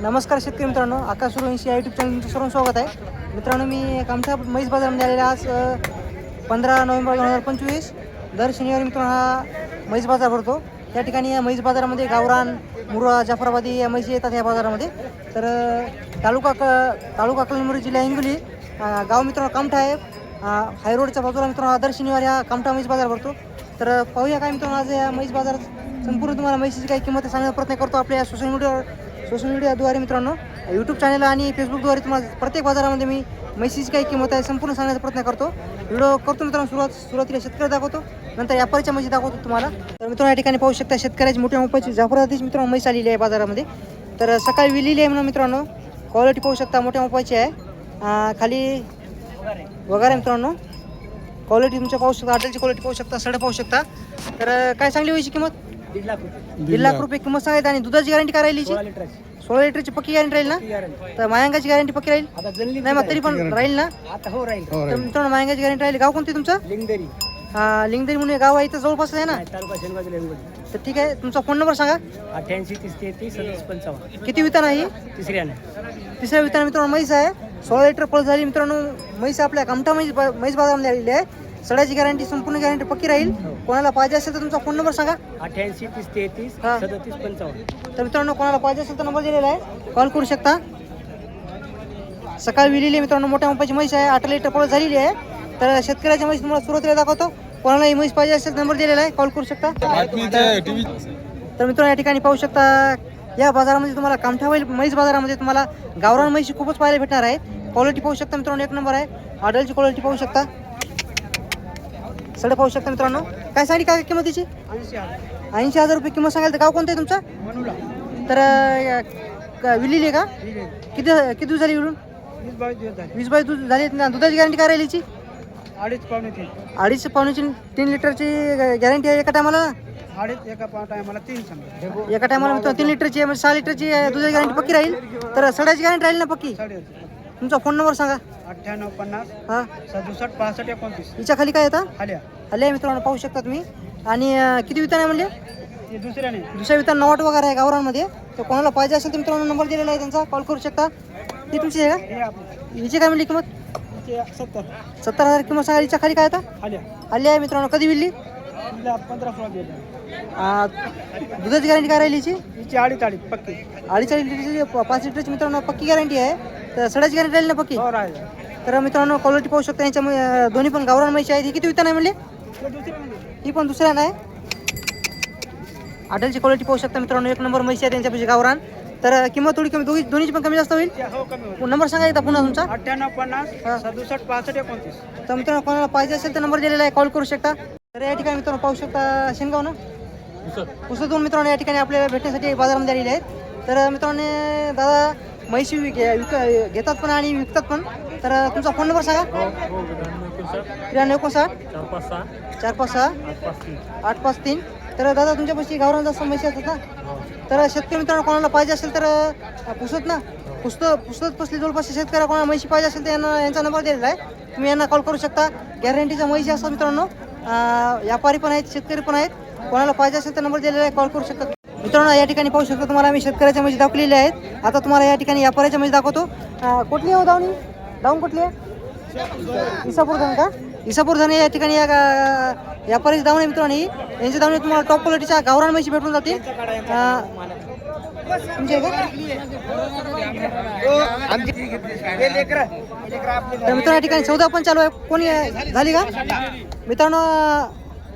नमस्कार शेतकरी मित्रांनो आकाश सुरवंशी या यूट्यूब चॅनल तुमचं सर्व स्वागत आहे. मित्रांनो मी कामठा म्हैस बाजारामध्ये आलेला आज पंधरा नोव्हेंबर दोन हजार पंचवीस. दर शनिवारी मित्रांनो हा म्हैस बाजार भरतो. त्या ठिकाणी या म्हैस बाजारामध्ये गावरान मुरा जाफराबादी या म्हैसी येतात या बाजारामध्ये. तर तालुका क तालुका कलमुरी जिल्हा हिंगोली गाव मित्रांनो कामठा आहे. हाय हायरोडच्या बाजूला मित्रांनो हा दर शनिवारी हा कामठा मैस बाजार भरतो. तर पाहूया काय मित्रांनो आज या म्हैस बाजारात संपूर्ण तुम्हाला म्हैसीची काही किंमत सांगण्याचा प्रयत्न करतो. आपल्या सोशल मीडियावर सोशल मीडियाद्वारे मित्रांनो यूट्यूब चॅनल आणि फेसबुकद्वारे तुम्हाला प्रत्येक बाजारामध्ये मी म्हैसीची काही किंमत आहे संपूर्ण सांगण्याचा प्रयत्न करतो. व्हिडिओ करतो मित्रांनो सुरुवात सुरुवातीला शेतकरी दाखवतो नंतर व्यापारीच्या म्हशी दाखवतो तुम्हाला. तर मित्रांनो या ठिकाणी पाहू शकता शेतकऱ्याची मोठ्या मोपाची जाफरातीची मित्रांनो म्हैस आलेली आहे बाजारामध्ये. तर सकाळी विलेली आहे म्हणून मित्रांनो क्वालिटी पाहू शकता मोठ्या मोपाची आहे. खाली वगैरे मित्रांनो. क्वालिटी तुमच्या पाहू शकता हॉटेलची क्वालिटी पाहू शकता सडे पाहू शकता. तर काय सांगली व्हायची किंमत? दीड लाख रुपये. दीड लाख रुपये किंमत सांगायची आणि दुधाची गॅरंटी काय राहिली सोळा लिटरची सोळा लिटरची पक्की गॅरंटी राहील ना? तर मायांगाची गॅरंटी पक्की राहील? आता नाही मग तरी पण राहील ना? आता हो राहील. तर मित्रांनो मायांगाची गॅरंटी राहील. गाव कोणते तुमचं? लिंगदरी. हा, लिंगदरी म्हणून हे गाव आहे इथं जवळपास आहे ना? नाही, तालुका शेनबाजी लिंगदरी तर ठीक आहे तुमचा फोन नंबर सांगा. अठ्ठ्याऐंशी तीस तेहतीस सदतीस पंचावन्न. किती वितान आहे ही? तिसऱ्याने तिसऱ्या वितान मित्रांनो म्हैस आहे. सोळा लिटर पळ झाली मित्रांनो म्हैस आपल्या कामठा म्हैस म्हैस बाजारामध्ये आलेली आहे. सडाची गॅरंटी संपूर्ण गॅरंटी पक्की राहील. कोणाला पाहिजे असेल तर तुमचा फोन नंबर सांगा. अठ्ठ्याऐंशी तीस तेहतीस हा. सदतीस पंचावन्न. तर मित्रांनो कोणाला पाहिजे असेल तर नंबर दिलेला आहे. कॉल करू शकता. सकाळी विलेली आहे मित्रांनो मोठ्या मोपाची म्हैस आहे. आठ लिटर पळत झालेली आहे. तर शेतकऱ्याच्या म्हैस तुम्हाला सुरुवातीला दाखवतो. कोणाला ही म्हैस पाहिजे असेल तर नंबर दिलेला आहे. कॉल करू शकता. तर मित्रांनो या ठिकाणी पाहू शकता या बाजारामध्ये तुम्हाला कामठावैल म्हैस बाजारामध्ये तुम्हाला गावरान म्हैशी खूपच पाहायला भेटणार आहे क्वालिटी पाहू शकता मित्रांनो एक नंबर आहे. ऑर्डरची क्वालिटी पाहू शकता. सडे पाहू शकता मित्रांनो. काय साडी काय किंमतीची ऐंशी हजार ऐंशी हजार रुपये किंमत सांगाल तर गाव कोणतं आहे तुमचं? मनूला. तर विलेली आहे का? किती किती दिवस झाली विळून वीस बावीस दूध झाली. ना दुधाची गॅरंटी काय राहिलीची अडीच पावणे तीन. अडीच पावण्याची तीन लिटरची गॅरंटी आहे एका टायमाला अडीच एका टायमाला तीन समजा. एका टायमाला मित्रांनो तीन लिटरची आहे म्हणजे सहा लिटरची आहे, दुधाची गॅरंटी पक्की राहील? तर सडाची गॅरंटी राहील ना पक्की? तुमचा फोन नंबर सांगा. अठ्ठ्याण्णव पन्नास हां. सदुसष्ट पासष्ट एकोणतीस. हिच्या खाली काय येतं? आल्या आले आहे मित्रांनो पाहू शकता तुम्ही. आणि अं, किती वितान आहे म्हणले हे दुसऱ्याने दुसऱ्या वितान नवाट वगैरे आहे गावरांमध्ये तर कोणाला पाहिजे असेल तर मित्रांनो नंबर दिलेला आहे त्यांचा. कॉल करू शकता. ही तुमची आहे हे आपलं. का हिची काय म्हणली किंमत? सत्तर. सत्तर हजार किंमत सांगा. हिच्या खाली काय येतं? आल्या आली आहे मित्रांनो. कधी विल्ली पंधरा सोळा. आ, दुधाची गॅरंटी काय राहिली हिची? हिची अडीच अडीच पक्की. अडीच अडीच लिटरची पाच लिटरची मित्रांनो पक्की गॅरंटी आहे. तर सडाची गॅरंटी राहील ना पक्की? हो राहिलं. तर मित्रांनो क्वालिटी पाहू शकता यांच्यामुळे अं, दोन्ही पण गावरान म्हशी आहेत ही किती वितान आहे म्हणले? हे ही पण दुसऱ्या नाही. हॉटेलची क्वालिटी पाहू शकता मित्रांनो एक नंबर म्हशी आहे त्यांच्यापाशी गावरान. तर अं, किंमत थोडी कमी दोघी दोन्हीची पण कमी जास्त होईल? हो कमी होतं नंबर सांगा एकदा पुन्हा तुमचा. अठ्ठ्याण्णव पन्नास हा. सदुसष्ट पासष्ट एकोणतीस. तर मित्रांनो कोणाला पाहिजे असेल तर नंबर दिलेला आहे कॉल करू शकता. तर या ठिकाणी मित्रांनो पाहू शकता शेनगाव ना? पुस्तकून मित्रांनो या ठिकाणी आपल्याला भेटण्यासाठी बाजारामध्ये आलेले आहेत. तर मित्रांनो दादा म्हैशी विक विक- घेतात पण आणि विकतात पण. तर तुमचा फोन नंबर सांगा. त्र्याण्णव एकोणसाठ. चार पाच सहा. आठ पाच तीन. तर दादा तुमच्यापाशी गावरान जास्त म्हशी असतात ना? तर शेतकरी मित्रांनो कोणाला पाहिजे असेल तर पुसत ना. पुस्तक पुस्तक पसली जवळपास शेतकऱ्या कोणाला म्हशी पाहिजे असेल तर यांना यांचा नंबर दिलेला आहे. तुम्ही यांना कॉल करू शकता. गॅरंटीच्या म्हशी असतात मित्रांनो. व्यापारी पण आहेत शेतकरी पण आहेत. कोणाला पाहिजे असेल तर नंबर दिलेला आहे कॉल करू शकता मित्रांनो या ठिकाणी पाहू शकतो तुम्हाला मी शेतकऱ्याच्या म्हणजे दाखवलेले आहेत. आता तुम्हाला या ठिकाणी व्यापाऱ्याच्या म्हणजे दाखवतो. कुठली आहे हो दावणी? दावून कुठली आहे? इसापूर धन का? इसापूर धन या ठिकाणी या व्यापाऱ्याची व्यापारी धावणे आहे मित्रांनो यांची दावणी तुम्हाला टॉप क्वालिटीच्या गावरान म्हशी भेटून जाते. अं, तर मित्रांनो या ठिकाणी चौदा पण चालू आहे. कोणी झाली का? मित्रांनो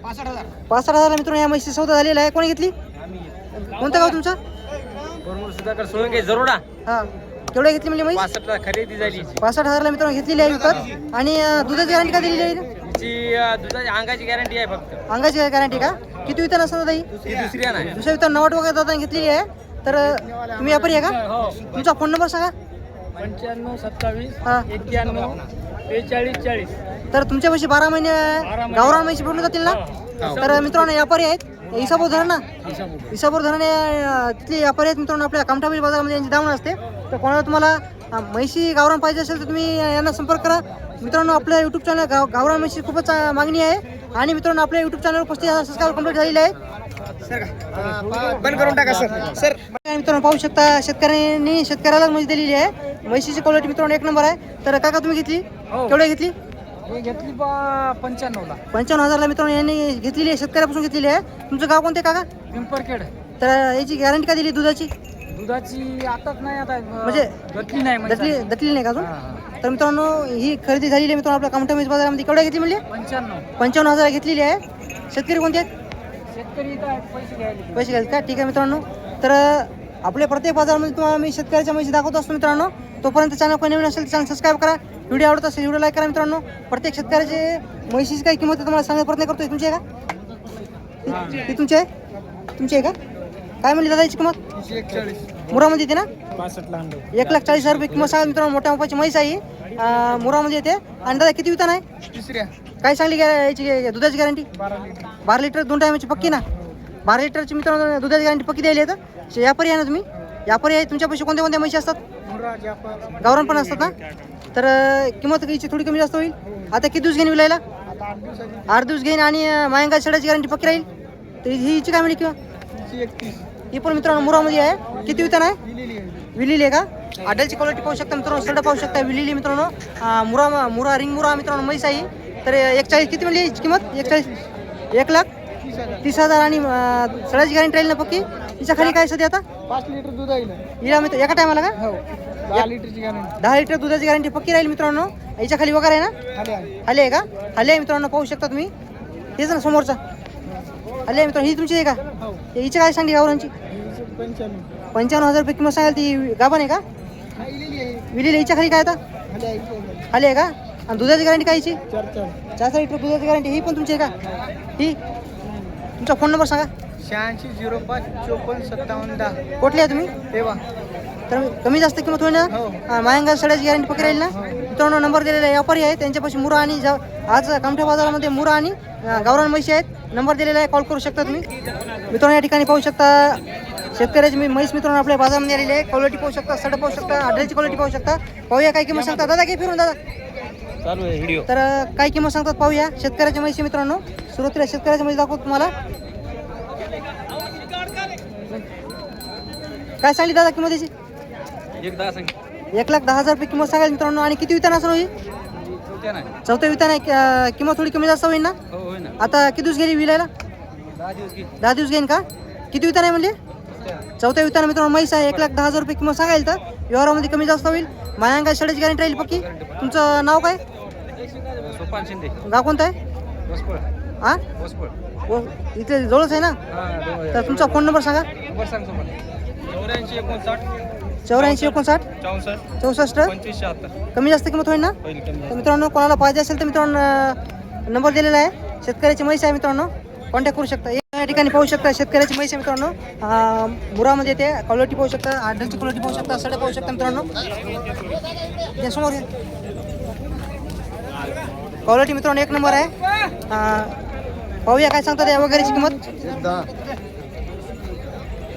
पासष्ट हजार. मित्रांनो या म्हशी सौदा झालेला आहे. कोणी घेतली? कोणतं गाव तुमचं? सुधाकर सोळंके जरोडा. हा. केवढ्या घेतली म्हणजे म्हैस? पासष्टला खरेदी झाली पासष्ट हजारला मित्रांनो घेतलेली आहे विकत. आणि अं, दुधाची गॅरंटी का दिलेली आहे तिची अं, दुधाची अंगाची गॅरंटी आहे फक्त. अंगाची गॅरंटी का? किती वितान असणार दादा ही? दुसरी आहे. ना. दुसऱ्या वितान नवट वगैरे दादा घेतलेली आहे. तर तुम्ही व्यापारी आहे का? तुमचा फोन नंबर सांगा. पंच्याण्णव सत्तावीस हा. एक्क्याण्णव बेचाळीस चाळीस. तर तुमच्यापाशी बारा महिने गावरान म्हशी भेटून जातील ना? तर मित्रांनो व्यापारी आहेत. इसापूर धरण ना? इसापूर धरण तिथले व्यापारी आहेत मित्रांनो आपल्या कामठाबील बाजारामध्ये यांची दावण असते. तर कोणाला तुम्हाला म्हैशी गावरान पाहिजे असेल तर तुम्ही यांना संपर्क करा. मित्रांनो आपल्या यूट्यूब चॅनल गाव गावरान म्हशी खूपच मागणी आहे. आणि मित्रांनो आपल्या यूट्यूब चॅनलवर पस्तीस हजार सबस्क्राईब कंप्लीट झालेले आहे. बंद करून टाका सर. सर. मित्रांनो पाहू शकता शेतकऱ्यांनी शेतकऱ्याला म्हैस दिलेली आहे. म्हैशीची क्वालिटी मित्रांनो एक नंबर आहे. तर काका तुम्ही घेतली? हो. केवढ्या घेतली? हे घेतली बा पंच्याण्णवला पंचावन्न हजारला मित्रांनो यांनी घेतलेली आहे शेतकऱ्यापासून घेतलेली आहे. तुमचं गाव कोणते काका? पिंपरखेड. तर याची गॅरंटी का दिली दुधाची? दुधाची आताच नाही आता म्हणजे घेतली नाही दटली म्हणजे नाही का अजून. तर मित्रांनो ही खरेदी झालेली आहे मित्रांनो आपल्या कामठा म्हैस बाजारामध्ये. केवढ्या घेतली म्हणजे पंच्याण्णव. पंचावन्न हजार घेतलेली आहे. शेतकरी कोणते आहेत? शेतकरी इथं आहेत, पैसे घ्यायला पैसे घ्याल का ठीक आहे मित्रांनो. तर आपल्या प्रत्येक बाजारामध्ये तुम्हाला मी शेतकऱ्याच्या म्हशी दाखवत असतो मित्रांनो. तोपर्यंत चॅनल कोणी नवीन असेल चॅनल सबस्क्राईब करा. व्हिडिओ आवडत असेल व्हिडिओ लाईक करा मित्रांनो. प्रत्येक शेतकऱ्याचे म्हशीची काही किंमत आहे तुम्हाला सांगण्याचा प्रयत्न करतोय. तुमची आहे का? ही- तुमची आहे? तुमची आहे का? काय म्हणली दादा याची किंमत मुरामध्ये येते ना? एक लाख चाळीस हजार रुपये किंमत सांगा मित्रांनो. मोठ्या मोपाची म्हैस आहे मुरामध्ये येते. आणि दादा किती वितान आहे? तिसऱ्या. काय सांगली याची दुधाची गॅरंटी बारा लिटर. दोन टायमाची पक्की ना? बारा लिटरची मित्रांनो दुधाची गॅरंटी पक्की द्यायला येतं. शे- व्यापारी आहे ना तुम्ही? व्यापारी आहे. तुमच्यापाशी कोणत्या कोणत्या म्हशी असतात? गावरान पण असतात ना? तर किंमत याची थोडी कमी जास्त होईल? आता किती दिवस घेईन विलायला? आठ दिवस घेईन आणि मायंगा शेडाची गॅरंटी पक्की राहील? तर ही हिची काय म्हणे किंवा? ही पण मित्रांनो मुरामध्ये आहे. किती वितान आहे? दिलेली आहे विलेली आहे का? आडलची क्वालिटी पाहू शकता मित्रांनो शेड पाहू शकता विलेली मित्रांनो. मुरा मुरा रिंग मुरा मित्रांनो म्हैस आहे तर एक चाळीस किती म्हणली? किंमत? एक चाळीस एक लाख? तीस हजार आणि सडाची गॅरंटी राहील ना पक्की? हिच्या खाली काय सध्या आता? पाच लिटर दूध आहे ना. हिला मित्र एका टायमाला का? हो. दहा लिटरची गॅरंटी दहा लिटर दुधाची गॅरंटी पक्की राहील मित्रांनो. याच्या खाली वगैरे आहे ना? खाली आहे. का? खाली आहे मित्रांनो पाहू शकता तुम्ही. हेच ना समोरचा. आहे मित्रांनो ही तुमची आहे का? हो. हिची काय सांगली गावरांची पंच्याण्णव. पंचावन्न हजार रुपये किंमत सांगाल ती गाभण आहे का? विलेली हिच्या खाली काय आता? खाली आहे का? आणि दुधाची गॅरंटी काय हिची? चार चार. चार लिटर दुधाची गॅरंटी ही पण तुमची आहे का? ही? तुमचा फोन नंबर सांगा. शहाऐंशी झिरो पाच चोपन्न सत्तावन्न दहा. कुठले आहे तुम्ही? तेव्हा तर कमी जास्त किंमत होईल ना? हो. हा, मायंगा सड्याची गॅरंटी पक्की राहील ना? मित्रांनो नंबर दिलेला आहे व्यापारी आहे. त्यांच्यापाशी मुरा आणि जा- आज कामठा बाजारामध्ये मुरा आणि अं, गावरान म्हशी आहेत. नंबर दिलेला आहे कॉल करू शकता तुम्ही. मित्रांनो या ठिकाणी पाहू शकता शेतकऱ्याची मी म्हैस मित्रांनो आपल्या बाजारामध्ये आलेली आहे. क्वालिटी पाहू शकता सड पाहू शकता आढळची क्वालिटी पाहू शकता. पाहूया काय किंमत सांगता. दादा घे फिरून दादा. चालू आहे व्हिडिओ तर काय किंमत सांगतात पाहूया. शेतकऱ्याच्या म्हैशी मित्रांनो. सुरुवातीला शेतकऱ्याच्या म्हैस दाखवतो तुम्हाला. काय सांगली दादा किंमत याची? एक दहा सांग एक लाख दहा हजार रुपये किंमत सांगाल मित्रांनो. आणि किती वितान असं होईल चौथ्या वितान आहे. किंमत थोडी कमी जास्त होईल ना? हो ना. आता किती दिवस गेली विलायला? दहा दिवस घे दहा दिवस घेईन का? किती वितान आहे म्हणजे चौथ्या वितान मित्रांनो म्हैस आहे. एक लाख दहा हजार रुपये किंमत सांगाल तर व्यवहारामध्ये कमी जास्त होईल. मायांगा शेडाची गॅरंटी राहील पक्की. तुमचं नाव काय? सोपान शिंदे. गाव कोणतं आहे? हा इथे जवळच आहे ना? तर तुमचा फोन नंबर सांगा चौऱ्याऐंशी एकोणसाठ. चौऱ्याऐंशी एकोणसाठ. चौसष्ट. कमी जास्त किंमत होईल ना? तर मित्रांनो कोणाला पाहिजे असेल तर मित्रांनो नंबर दिलेला आहे. शेतकऱ्याची म्हैस आहे मित्रांनो. कॉन्टॅक्ट करू शकता. या ठिकाणी पाहू शकता शेतकऱ्याची म्हैस मित्रांनो. अं, मुरामध्ये येते क्वालिटी पाहू शकता आडलची क्वालिटी पाहू शकता सडे पाहू शकता मित्रांनो. या समोर क्वालिटी मित्रांनो एक नंबर आहे. पाहूया काय सांगतात या वगैरेची किंमत.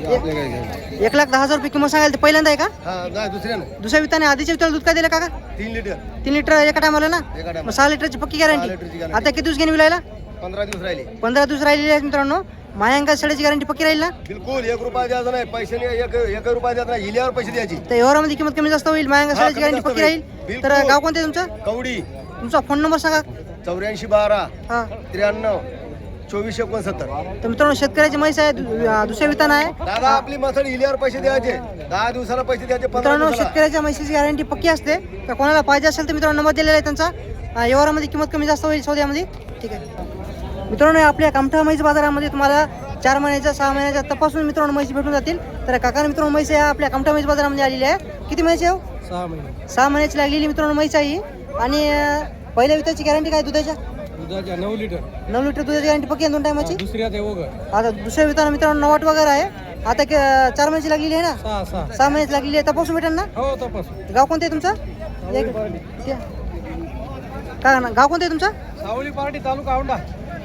एक लाख दहा हजार रुपये किंमत सांगायला ते पहिल्यांदा आहे का? हा दुसऱ्यानं. दुसऱ्या वित्ताने आधीच्या वित्ताला दूध काय दिलं का का तीन लिटर. तीन लिटर एका टायमाला ना? एका मग सहा लिटरची पक्की सहा गॅरंटी guarantee. आता किती दिवस घेऊन विलायला पंधरा दिवस राहिले. पंधरा दिवस राहिलेले आहेत मित्रांनो. मायांका सड्याची गॅरंटी पक्की राहील ना? बिलकुल एक रुपया द्यायचा नाही. पैशाने एक एक रुपया द्यायचा नाही. हिल्यावर पैसे द्यायची. तर व्यवहारामध्ये किंमत कमी जास्त होईल मायांका हा, सड्याची कमी गॅरंटी जास्त पक्की होईल. राहील. तर बिलकुल. गाव कोणतं तुमचं? कवडी. तुमचा फोन नंबर सांगा. चौऱ्याऐंशी बारा. हा. त्र्याण्णव. चोवीस एकोणसत्तर. तर मित्रांनो शेतकऱ्याची म्हैस आहे दु- अं, दुसऱ्या वितान आहे. दादा आपली मसळ हिल्यावर पैसे द्यायचे. दहा दिवसाला पैसे द्यायचे पंधरा मित्रांनो दिवसाला. शेतकऱ्याच्या म्हैसीची गॅरंटी पक्की असते. तर कोणाला पाहिजे असेल तर मित्रांनो नंबर दिलेला आहे त्यांचा. अं, व्यवहारामध्ये किंमत कमी जास्त होईल सौद्यामध्ये. ठीक आहे. मित्रांनो आपल्या कामठा म्हैस बाजारामध्ये तुम्हाला चार महिन्याच्या सहा महिन्याच्या तपासून मित्रांनो म्हैस भेटून जातील. तर काका मित्रांनो म्हैस या आपल्या कामठा म्हैस बाजारामध्ये आलेली आहे. किती म्हैस आहे हो? सहा महिने. सहा महिन्याची लागलेली मित्रांनो म्हैस आहे ही. आणि अं, पहिल्या विताची गॅरंटी काय दुधाच्या? दुधाच्या नऊ लिटर. नऊ लिटर दुधाची गॅरंटी पक्की आहे दोन टायमाची दुसऱ्या ते वगैरे आता दुसऱ्या विताना मित्रांनो नवाट वगैरे आहे. आता क- चार महिन्याची लागलेली आहे ना? सहा सहा. सहा महिन्याची लागलेली आहे. तपासून भेटेल ना? हो तपास. गाव कोणतं आहे तुमचं? एक ते- काय ना गाव कोणतं आहे तुमचं? सावली पार्टी तालुका औंढा.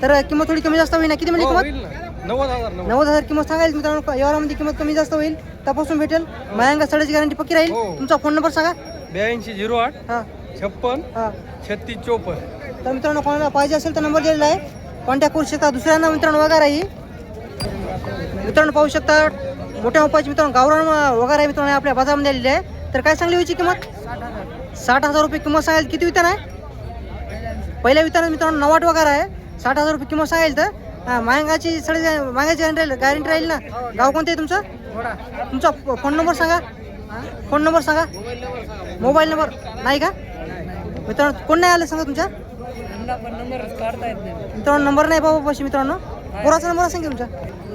तर किंमत थोडी कमी जास्त होईल ना? किती म्हणजे हो, किंमत? होईल ना. नव्वद हजार नव्वद. नव्वद हजार किंमत सांगायला मित्रांनो व्यवहारामध्ये किंमत कमी जास्त होईल. तपासून भेटेल. मायांगा सडाची गॅरंटी पक्की राहील. हो. तुमचा फोन नंबर सांगा. ब्याऐंशी झिरो आठ. हां. छप्पन हां. छत्तीस चोपन्न तर मित्रांनो कोणाला पाहिजे असेल तर नंबर दिलेला आहे. कॉन्टॅक्ट करू शकता. दुसऱ्यांना मित्रांनो वगैरे ही मित्रांनो पाहू शकता मोठ्या मापाची मित्रांनो गावरान वगैरे मित्रांनो आपल्या बाजारामध्ये आलेली आहे. तर काय सांगली होती किंमत? साठ हजार रुपये किंमत सांगाल किती वितान आहे? पहिल्या वितानात मित्रांनो नवाट वगैरे आहे. साठ हजार रुपये किंमत सांगाल तर हां मागाची सडे मागाची गॅरंटी गॅरंटी राहील ना? गाव कोणतं आहे तुमचं? तुमचा फोन नंबर सांगा. फोन नंबर सांगा. मोबाईल नंबर नाही का? मित्रांनो कोण नाही आलं सांगा तुमच्या? मित्रांनो नंबर नाही बाबा पाशी मित्रांनो. पुराचा नंबर असेल की तुमचा?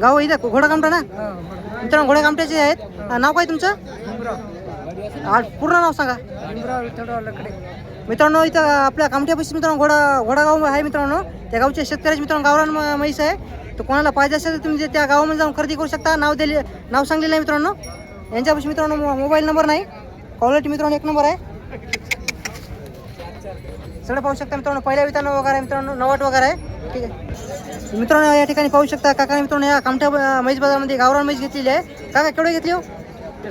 गाव इथं घोडा कामटा ना? मित्रांनो घोडा कामट्याचे आहेत नाव काय तुमचं? पूर्ण नाव सांगा. मित्रांनो इथं आपल्या कामठ्यापाशी मित्रांनो घोडा घोडा गाव आहे मित्रांनो. त्या गावच्या शेतकऱ्याचे मित्रांनो गावरान म्हैस आहे. तर कोणाला पाहिजे असेल तर तुम्ही त्या गावामध्ये जाऊन खरेदी करू शकता. नाव दिले नाव सांगलेलं आहे मित्रांनो. यांच्यापाशी मित्रांनो मोबाईल नंबर नाही. क्वालिटी मित्रांनो एक नंबर आहे. सगळं पाहू शकता मित्रांनो. पहिल्या वितान वगैरे मित्रांनो नवाट वगैरे. आहे ठीक आहे. मित्रांनो या ठिकाणी पाहू शकता काका मित्रांनो या कामठ्या म्हैस बाजारामध्ये गावरान म्हैस घेतलेली आहे. काका केवढे घेतली हो?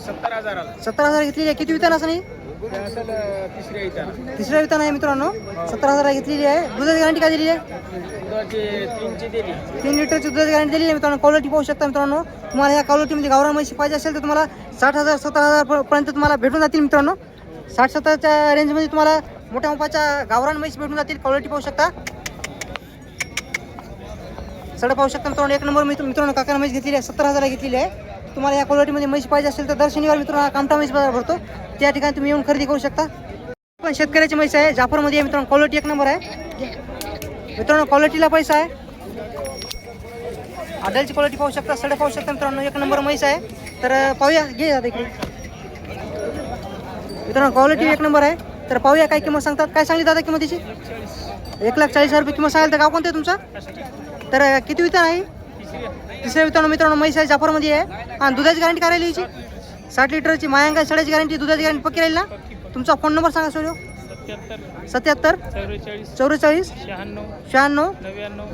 सत्तर हजाराला सत्तर हजार घेतलेली आहे. किती वितान असं नाही? तिसऱ्या वितान. आहे मित्रांनो. सत्तर हजार घेतलेली आहे. दुधाची गॅरंटी काय दिली आहे? दिली. तीन लिटरची दुधाची गॅरंटी दिलेली आहे मित्रांनो. क्वालिटी पाहू शकता मित्रांनो. तुम्हाला या क्वालिटीमध्ये गावरान म्हैशी पाहिजे असेल तर तुम्हाला साठ हजार सत्तर हजार प- पर्यंत तुम्हाला भेटून जातील मित्रांनो. साठ सत्तरच्या रेंजमध्ये तुम्हाला मोठ्या मापाच्या गावरान म्हैस भेटून जातील. क्वालिटी पाहू शकता. सडा पाहू शकता मित्रांनो एक नंबर मित्र मित्रांनो काकाने म्हैस घेतलेली आहे. सत्तर हजारला घेतलेली आहे. तुम्हाला या क्वालिटीमध्ये म्हैस पाहिजे असेल तर दर शनिवार मित्रांनो हा कामठा म्हैस बाजार भरतो. त्या ठिकाणी तुम्ही येऊन खरेदी करू शकता. पण शेतकऱ्याची म्हैस आहे जाफरमध्ये आहे मित्रांनो क्वालिटी एक नंबर आहे. मित्रांनो क्वालिटीला पैसा आहे. आदलची क्वालिटी पाहू शकता सडे पाहू शकता मित्रांनो एक नंबर म्हैस आहे. तर पाहूया घे जाते इकडे. मित्रांनो क्वालिटी एक नंबर आहे. तर पाहूया काय किंमत सांगतात. काय सांगली दादा किंमतीची? एक लाख चाळीस हजार रुपये किंमत सांगाल तर गाव कोणतं तुमचं? तर किती वितान आहे? तिसऱ्या वितान मित्रांनो म्हैस आहे जाफरमध्ये आहे. हां दुधाची गॅरंटी काय राहिली याची? साठ लिटरची मायांगा सड्याची गॅरंटी दुधाची गॅरंटी पक्की राहील ना? तुमचा फोन नंबर सांगा सोडो सत्याहत्तर. चौवेचाळीस. शहाण्णव.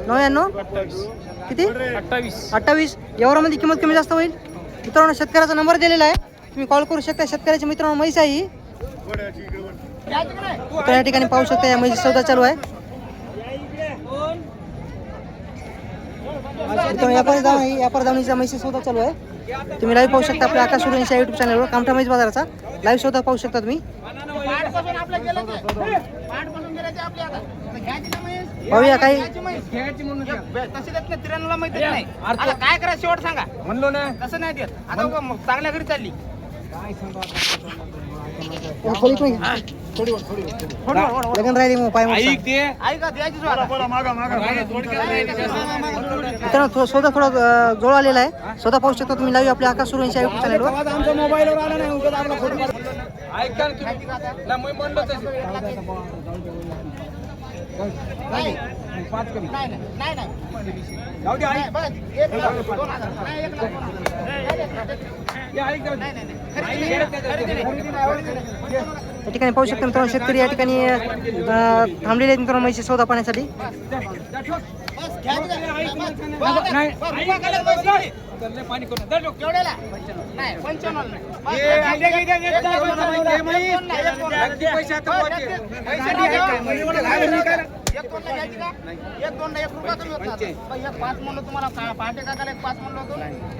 नव्याण्णव. किती? अठ्ठावीस. अठ्ठावीस. एवढ्यामध्ये किंमत कमी जास्त होईल? मित्रांनो शेतकऱ्याचा नंबर दिलेला आहे. तुम्ही कॉल करू शकता. शेतकऱ्याचे मित्रांनो म्हैस आहे ही तर या ठिकाणी पाहू शकता या म्हैस सौदा चालू आहे. व्यापारी जाऊन व्यापार जाऊनचा म्हैस सौदा चालू आहे. तुम्ही लाईव्ह पाहू शकता आपल्या आकाश सुरेंच्या युट्यूब चॅनलवर कामठा म्हैस बाजाराचा. लाईव्ह सौदा पाहू शकता तुम्ही. पाहूया काही. काय करा शेवट सांगा? म्हणलो ना कसं नाही. देत आता चांगल्या घरी चालली लगन राहिले मग पाय ऐका मित्रांनो थोडा सौदा थोडा जोळ आलेला आहे स्वतः पाहू शकता तुम्ही लाईव्ह आपल्या आकाश सुरेंच्या युट्यूब चॅनलवर आमच्या मोबाईलवर आला नाही ऐका पाच कमी. नाही नाही जाऊ दे या ठिकाणी पाहू शकता मित्रांनो शेतकरी या ठिकाणी थांबलेले आहेत मित्रांनो म्हैशी सौदा पाण्यासाठी पैसे पैसे आता बस, वाटे. एक- एक- पैसे एक- नाही एक- काय? एक- एक- मला काय नाही काय? एक दोनला घ्यायची का? एक दोनला एक रुपया कमी होत नाही. बस, एक पाच म्हणलं तुम्हाला का- पहाटे काकाला एक पाच म्हणलं होतं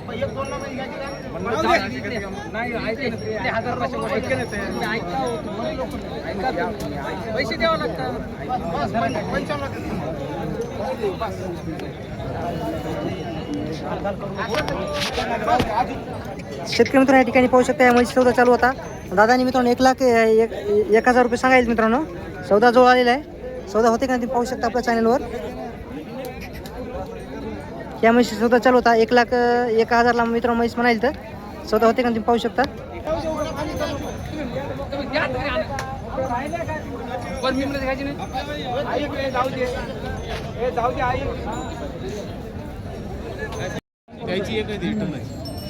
बस, एक दोनला घ्यायची का? जाऊ दे. नाही ऐका ना ते. ते हजार रुपयाचे ऐका ना ते. तुम्ही ऐका हो, तुम्ही लोक. ऐका तुम्ही. पैसे द्यावं लागतात बस, बस, पं- पंच्याण्णवला देतो. शेतकरी मित्रांनो या ठिकाणी पाहू शकता या म्हैशी सौदा चालू होता दादानी मित्रांनो एक लाख एक एक हजार रुपये सांगायचे मित्रांनो सौदा जवळ आलेला आहे सौदा होते का नाही पाहू शकता आपल्या चॅनलवर या म्हशी सौदा चालू होता. एक लाख एक हजारला मित्र म्हैस म्हणाल तर. सौदा होते का नाही तुम्ही पाहू शकता?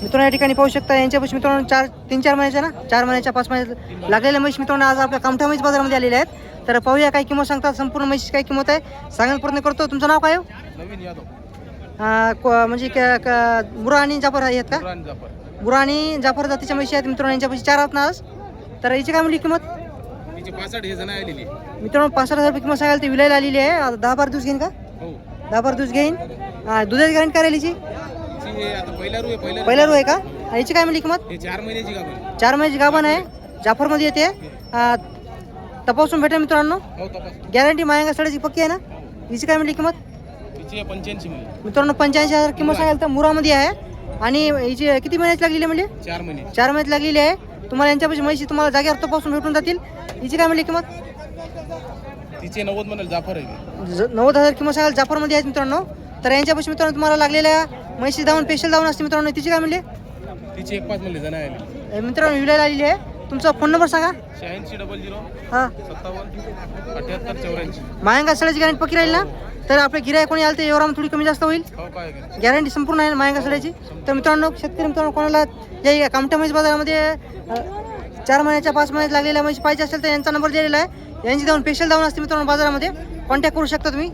मित्रांनो या ठिकाणी पाहू शकता यांच्यापाशी मित्रांनो चार तीन चार महिन्याच्या ना? चार महिन्याच्या पाच महिन्याच्या लागलेल्या म्हैस मित्रांनो आज आपल्या कामठा म्हैस बाजारामध्ये आलेल्या आहेत. तर पाहूया काय किंमत सांगतात. संपूर्ण म्हैस काय किंमत आहे? सांगायला प्रयत्न करतो. तुमचं नाव काय हो? नवीन यादव. म्हणजे बुरा आणि जाफर आहेत का? बुरा आणि जाफर. जातीच्या म्हशी आहेत. मित्रांनो यांच्यापाशी चार आहेत ना आज. तर याची काय म्हणली किंमत? पासष्ट मित्रांनो पाच हजार रुपये किंमत सांगायला ती विलायला आलेली आहे. आता दहा बारा दिवस घेईन का? हो. दहा बारा दिवस घेईन. दुधाची गॅरंटी काय राहिली हिची? आता पहिला रू आहे का? याची काय म्हणली किंमत? चार महिन्याची गाभण आहे. जाफरमध्ये येते. तपासून भेटेल मित्रांनो. गॅरंटी मायंगा सड्याची पक्की आहे ना? हिची काय म्हणली किंमत? आहे पंच्याऐंशी मित्रांनो पंच्याऐंशी हजार किंमत सांगाल तर मुरामध्ये आहे. आणि हिची किती महिन्याची लागलेली आहे म्हणजे चार महिने. चार महिन्यात लागलेली आहे. तुम्हाला यांच्यापाशी म्हैशी तुम्हाला जागेवर तपासून भेटून जातील. हिची काय म्हणली किंमत? तिचे नव्वद म्हणाल जाफर आहे नव्वद हजार किंमत सांगाल जाफरमध्ये आहेत मित्रांनो. तर यांच्यापाशी मित्रांनो तुम्हाला लागलेल्या म्हैशी धावून स्पेशल धावून असते मित्रांनो. तिची काय म्हणली तिची एक पाच म्हणले जण ए, मित्रांनो विलायला आलेली आहे. तुमचा फोन नंबर सांगा. शहाऐंशी डबल झिरो हां. सत्तावन्न अठ्याहत्तर चौऱ्याऐंशी. मायंगा सड्याची गॅरंटी पक्की राहील ना? तर आपले गिराय कोणी आलं तर एवढा थोडी कमी जास्त होईल? हो गॅरंटी संपूर्ण आहे मायंगा सड्याची? तर मित्रांनो शेतकरी मित्रांनो कोणाला या कामठ्या म्हैस बाजारामध्ये चार महिन्याच्या पाच महिन्यात लागलेल्या म्हैस पाहिजे असेल तर यांचा नंबर दिलेला आहे. यांची जाऊन स्पेशल जाऊन असते मित्रांनो बाजारामध्ये. कॉन्टॅक्ट करू शकता तुम्ही.